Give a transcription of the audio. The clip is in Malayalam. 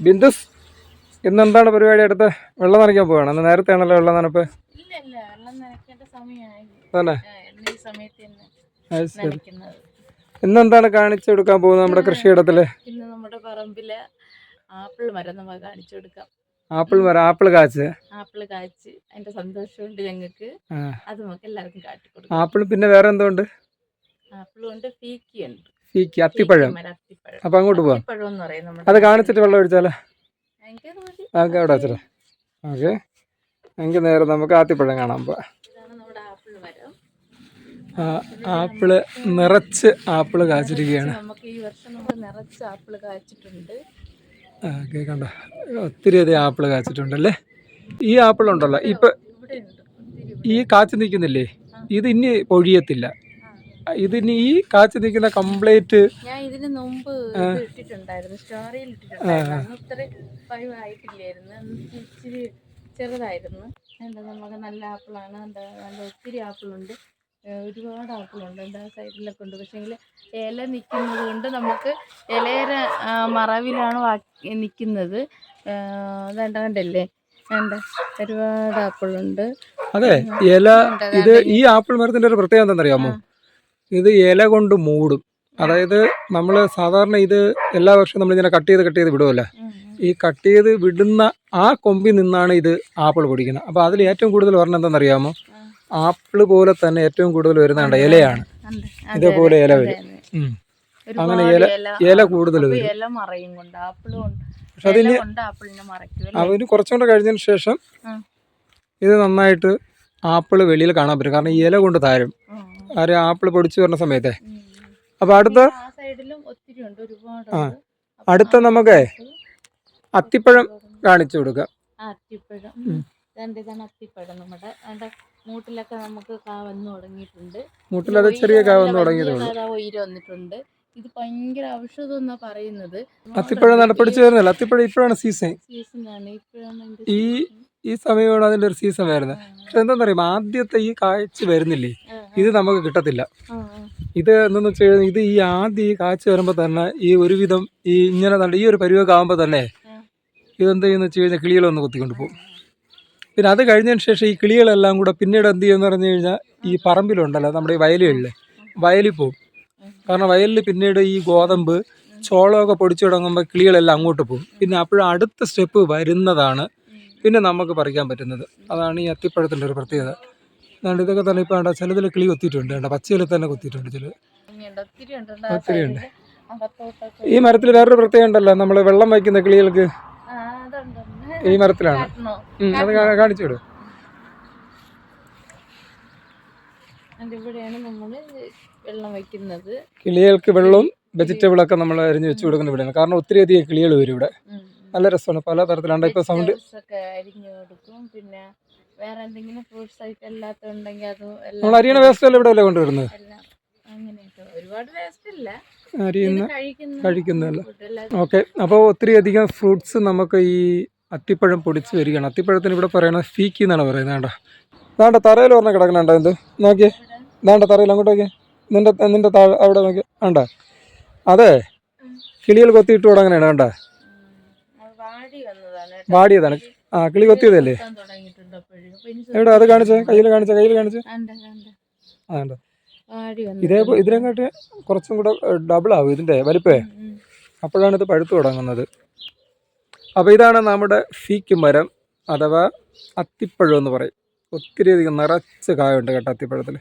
ബിന്ദുസ് ഇന്ന് എന്താണ് പരിപാടി? അടുത്ത് വെള്ളം നനയ്ക്കാൻ പോവാണ്. അന്ന് നേരത്തെ ആണല്ലോ വെള്ളം നനപ്പ് ഇന്നെന്താണ് തന്നെ. കാണിച്ചു കൊടുക്കാൻ പോകുന്നത് നമ്മുടെ കൃഷിയിടത്തിൽ? ഇന്ന് നമ്മുടെ പറമ്പിൽ ആപ്പിൾ മരം കാണിച്ചു കൊടുക്കാം. ആപ്പിൾ മരം ആപ്പിൾ കാച്ച്. ആപ്പിൾ കായ്ച്ച് അതിന്റെ സന്തോഷമുണ്ട് ഞങ്ങൾക്ക്. ആ. അത് നമുക്ക് എല്ലാവർക്കും കാട്ടിക്കൊടുക്കാം. ആപ്പിൾ പിന്നെ വേറെ എന്തുണ്ട്? ആപ്പിളും ഉണ്ട് ഫീക്കിയുണ്ട്. ഫീക്ക് അത്തിപ്പഴം. അപ്പൊ അങ്ങോട്ട് പോവാം. അത് കാണിച്ചിട്ട് വെള്ളം ഒഴിച്ചാലോ? ഓക്കെ അവിടെ വെച്ചോ ഓക്കെ. എങ്കിൽ നേരെ നമുക്ക് ആത്തിപ്പഴം കാണാൻ പോവാം. ആപ്പിൾ നിറച്ച് ആപ്പിൾ കാച്ചിരിക്കുകയാണ്. നമുക്ക് ഈ വർഷം നമ്മൾ നിറച്ച് ആപ്പിൾ കായ്ച്ചിട്ടുണ്ട് ഓക്കെ കണ്ടോ? ഒത്തിരി അധികം ആപ്പിൾ കാച്ചിട്ടുണ്ടല്ലേ? ഈ ആപ്പിൾ ഉണ്ടല്ലോ ഇപ്പൊ ഈ കാച്ചു നിൽക്കുന്നില്ലേ? ഇത് ഇനി പൊഴിയത്തില്ല. ഇതിനി ഈ കാച്ചു നിൽക്കുന്ന കംപ്ലീറ്റ് ഞാൻ ഇതിന് മുമ്പ് ഇത് ഇട്ടിട്ടുണ്ടായിരുന്നു. സ്റ്റോറിയിൽ ഇട്ടിട്ടുണ്ടായിരുന്നു. ഇത്ര ഇച്ചിരി ചെറുതായിരുന്നു. എന്താ നമുക്ക് നല്ല ആപ്പിളാണ് എന്താ നല്ല ഒത്തിരി ആപ്പിളുണ്ട് ഒരുപാട് ആപ്പിളുണ്ട് എന്താ സൈഡിലൊക്കെ ഉണ്ട് പക്ഷേങ്കിൽ ഇല നിൽക്കുന്നത് കൊണ്ട് നമുക്ക് ഇലയുടെ മറവിലാണ് മറവിലാണ് നിൽക്കുന്നത്. വേണ്ട കണ്ടല്ലേ വേണ്ട. ഒരുപാട് ആപ്പിളുണ്ട് അതെ ഇല ഇത് ഈ ആപ്പിൾ മരത്തിന്റെ ഒരു പ്രത്യേകത എന്താണെന്നറിയാമോ? ഇത് ഇല കൊണ്ട് മൂടും. അതായത് നമ്മൾ സാധാരണ ഇത് എല്ലാ വർഷവും നമ്മൾ ഇങ്ങനെ കട്ട് ചെയ്ത് കട്ട് ചെയ്ത് വിടുമല്ലോ. ഈ കട്ട് ചെയ്ത് വിടുന്ന ആ കൊമ്പിൽ നിന്നാണ് ഇത് ആപ്പിൾ പൊടിക്കുന്നത്. അപ്പോൾ അതിൽ ഏറ്റവും കൂടുതൽ പറഞ്ഞ എന്താണെന്നറിയാമോ? ആപ്പിൾ പോലെ തന്നെ ഏറ്റവും കൂടുതൽ വരുന്നതാണ് ഇലയാണ്. ഇതേപോലെ ഇല വരും. അങ്ങനെ ഇല ഇല കൂടുതൽ വരും. പക്ഷെ അതിന് അതിന് കൊണ്ട് ആപ്പിളിനെ മറയ്ക്കും അല്ലേ? അവന് കുറച്ചും കൂടെ കഴിഞ്ഞതിന് ശേഷം ഇത് നന്നായിട്ട് ആപ്പിൾ വെളിയിൽ കാണാൻ പറ്റും. കാരണം ഈ ഇല കൊണ്ട് താരും. ആരും ആപ്പിൾ പൊടിച്ചു വരുന്ന സമയത്തെ? അപ്പൊ അപ്പോൾ അടുത്ത? ആ അടുത്ത നമുക്ക് അത്തിപ്പഴം കാണിച്ചു കൊടുക്കാം. അത്തിപ്പഴം. ഇതാണ് അത്തിപ്പഴം നമ്മുടെ. മൂട്ടിലൊക്കെ നമുക്ക് കാ വന്നു തുടങ്ങിയിട്ടുണ്ട്. ചെറിയ കാ വന്നു ഉയര വന്നിട്ടുണ്ട്. ഇത് ഭയങ്കര ഔഷധം എന്നാ പറയുന്നത് അത്തിപ്പഴം നടപ്പിടിച്ച് വരുന്നില്ല. അത്തിപ്പഴം ഇപ്പോഴാണ് സീസൺ സീസണാണ് ഇപ്പോഴാണ് ഈ ഈ സമയമാണ് അതിന്റെ ഒരു സീസൺ വരുന്നത്. പക്ഷെ എന്താണെന്ന് അറിയാം ആദ്യത്തെ ഈ കാഴ്ച വരുന്നില്ലേ? ഇത് നമുക്ക് കിട്ടത്തില്ല. ഇത് എന്തെന്ന് വെച്ച് കഴിഞ്ഞാൽ ഇത് ഈ ആദ്യം ഈ കാച്ചി വരുമ്പോൾ തന്നെ ഈ ഒരുവിധം ഈ ഇങ്ങനെ നല്ല ഈ ഒരു പരിവൊക്കെ തന്നെ ഇത് ഇതെന്ത് ചെയ്യുന്ന വെച്ച് കഴിഞ്ഞാൽ കിളികളൊന്ന് കുത്തിക്കൊണ്ട് പോകും. പിന്നെ അത് കഴിഞ്ഞതിന് ശേഷം ഈ കിളികളെല്ലാം കൂടെ പിന്നീട് എന്ത് ചെയ്യുമെന്ന് പറഞ്ഞു കഴിഞ്ഞാൽ ഈ പറമ്പിലുണ്ടല്ലോ നമ്മുടെ ഈ വയലുകളിൽ വയലിൽ പോകും. കാരണം വയലിൽ പിന്നീട് ഈ ഗോതമ്പ് ചോളമൊക്കെ പൊടിച്ചു തുടങ്ങുമ്പോൾ കിളികളെല്ലാം അങ്ങോട്ട് പോകും. പിന്നെ അപ്പോഴും അടുത്ത സ്റ്റെപ്പ് വരുന്നതാണ് പിന്നെ നമുക്ക് പറിക്കാൻ പറ്റുന്നത്. അതാണ് ഈ അത്തിപ്പഴത്തിന്റെ ഒരു പ്രത്യേകത. അതുകൊണ്ട് ഇതൊക്കെ തന്നെ ഇപ്പം വേണ്ട ചിലതിൽ കിളി കൊത്തിയിട്ടുണ്ട് വേണ്ട പച്ചയിൽ തന്നെ കൊത്തിയിട്ടുണ്ട് ചില ഒത്തിരിയുണ്ട് ഒത്തിരി ഉണ്ട്. ഈ മരത്തിൽ വേറൊരു പ്രത്യേകം ഉണ്ടല്ലോ നമ്മൾ വെള്ളം വയ്ക്കുന്ന കിളികൾക്ക്. ഈ മരത്തിലാണ്? അത് കാണിച്ചു വിടും കിളികൾക്ക് വെള്ളവും വെജിറ്റബിളൊക്കെ നമ്മൾ അരിഞ്ഞ് വെച്ച് കൊടുക്കുന്ന ഇവിടെയാണ്. കാരണം ഒത്തിരി അധികം കിളികൾ വരും ഇവിടെ. നല്ല രസമാണ്. പല തരത്തിലാണ്ട് ഇപ്പൊ സൗണ്ട് ഒക്കെ അരിഞ്ഞു കൊടുക്കും. പിന്നെ വേറെ എന്തെങ്കിലും ഫ്രൂട്ട്സ് ആയിട്ട് അല്ലാത്ത ഉണ്ടെങ്കിൽ അതും നമ്മൾ അരിയണ വേസ്റ്റ് എല്ലാം ഇവിടെ അല്ലേ കൊണ്ടുവരുന്നത്? എല്ലാം അങ്ങനെയൊക്കെ ഒരുപാട് വേസ്റ്റ് ഇല്ല. അരിയുന്ന ഇത് കഴിക്കുന്ന. കഴിക്കുന്നതല്ല? Food എല്ലാം ഓക്കെ അപ്പോൾ ഒത്തിരി അധികം ഫ്രൂട്ട്സ് നമുക്ക് ഈ അത്തിപ്പഴം പൊടിച്ച് വരികയാണ്. അത്തിപ്പഴത്തിന് ഇവിടെ പറയുന്നത് ഫീക്കി എന്നാണ് പറയുന്നത്. വേണ്ട. വേണ്ട തറയിൽ പറഞ്ഞ കിടക്കണുണ്ടോ എന്ത്? നോക്കിയേ. വേണ്ട തറയിൽ അങ്ങോട്ട് നോക്കിയേ. നിന്റെ നിന്റെ താഴെ അവിടെ നോക്കി വേണ്ട. അതെ. കിളികൾ കൊത്തിയിട്ട് അങ്ങനെയാണ് വേണ്ട. വാടിയതാണ്. ആ കിളി കൊത്തിയതല്ലേ? എവിടെ അത് കാണിച്ചേ? കയ്യിൽ കാണിച്ചേ? കയ്യിൽ കാണിച്ചേ. ആ ഇതേ ഇതിനെങ്ങാട്ട് ഇതിനെക്കാട്ടി കുറച്ചും കൂടെ ഡബിൾ ആവും ഇതിന്റെ വലിപ്പേ. അപ്പോഴാണ് ഇത് പഴുത്തു തുടങ്ങുന്നത്. അപ്പോൾ ഇതാണ് നമ്മുടെ ഫീക്ക് മരം അഥവാ അത്തിപ്പഴം എന്ന് പറയും. ഒത്തിരി അധികം നിറച്ച് കായുണ്ട് കേട്ടോ അത്തിപ്പഴത്തിൽ